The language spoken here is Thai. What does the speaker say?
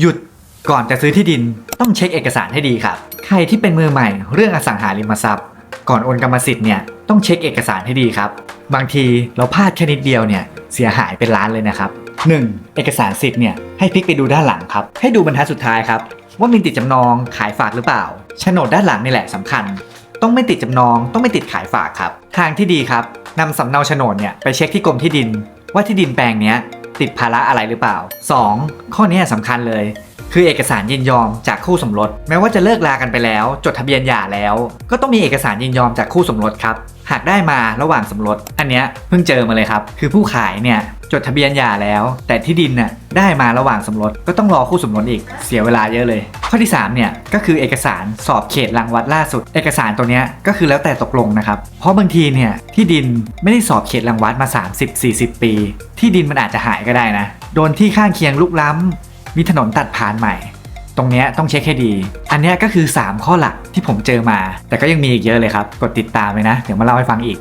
หยุดก่อนจะซื้อที่ดินต้องเช็คเอกสารให้ดีครับ ใครที่เป็นมือใหม่เรื่องอสังหาริมทรัพย์ ก่อนโอนกรรมสิทธิ์เนี่ยต้องเช็คเอกสารให้ดีครับ บางทีเราพลาดแค่นิดเดียวเนี่ยเสียหายเป็นล้านเลยนะครับ 1. เอกสารสิทธิ์เนี่ยให้พลิกไปดูด้านหลังครับ ให้ดูบรรทัดสุดท้ายครับ ว่ามีติดจำนองขายฝากหรือเปล่าโฉนดด้านหลังนี่แหละสำคัญ ต้องไม่ติดจำนอง ต้องไม่ติดขายฝากครับ ทางที่ดีครับนำสำเนาโฉนดเนี่ยไปเช็คที่กรมที่ดิน ว่าที่ดินแปลงเนี้ย ติดภาระอะไรหรือเปล่า 2. ข้อนี้สำคัญเลย คือเอกสารยินยอมจากคู่สมรส แม้ว่าจะเลิกลากันไปแล้ว จดทะเบียนหย่าแล้ว ก็ต้องมีเอกสารยินยอมจากคู่สมรสครับหากได้มาระหว่างสมรส อันเนี้ยเพิ่งเจอมาเลยครับ คือผู้ขายเนี่ยจดทะเบียนหย่าแล้ว แต่ที่ดินน่ะได้มาระหว่างสมรสก็ต้องรอคู่สมรสอีกเสียเวลาเยอะเลย ข้อที่3เนี่ยก็คือเอกสารสอบเขตรังวัดล่าสุด เอกสารตัวเนี้ยก็คือแล้วแต่ตกลงนะครับ เพราะบางทีเนี่ยที่ดินไม่ได้สอบเขตรังวัดมา 30-40 ปี ที่ดินมันอาจจะหายก็ได้นะ โดนที่ข้างเคียงลุกล้ำ มีถนนตัดผ่านใหม่ ตรงนี้ต้องเช็คให้ดี อันนี้ก็คือ 3 ข้อหลักที่ผมเจอมา แต่ก็ยังมีอีกเยอะเลยครับ กดติดตามเลยนะ เดี๋ยวมาเล่าให้ฟังอีก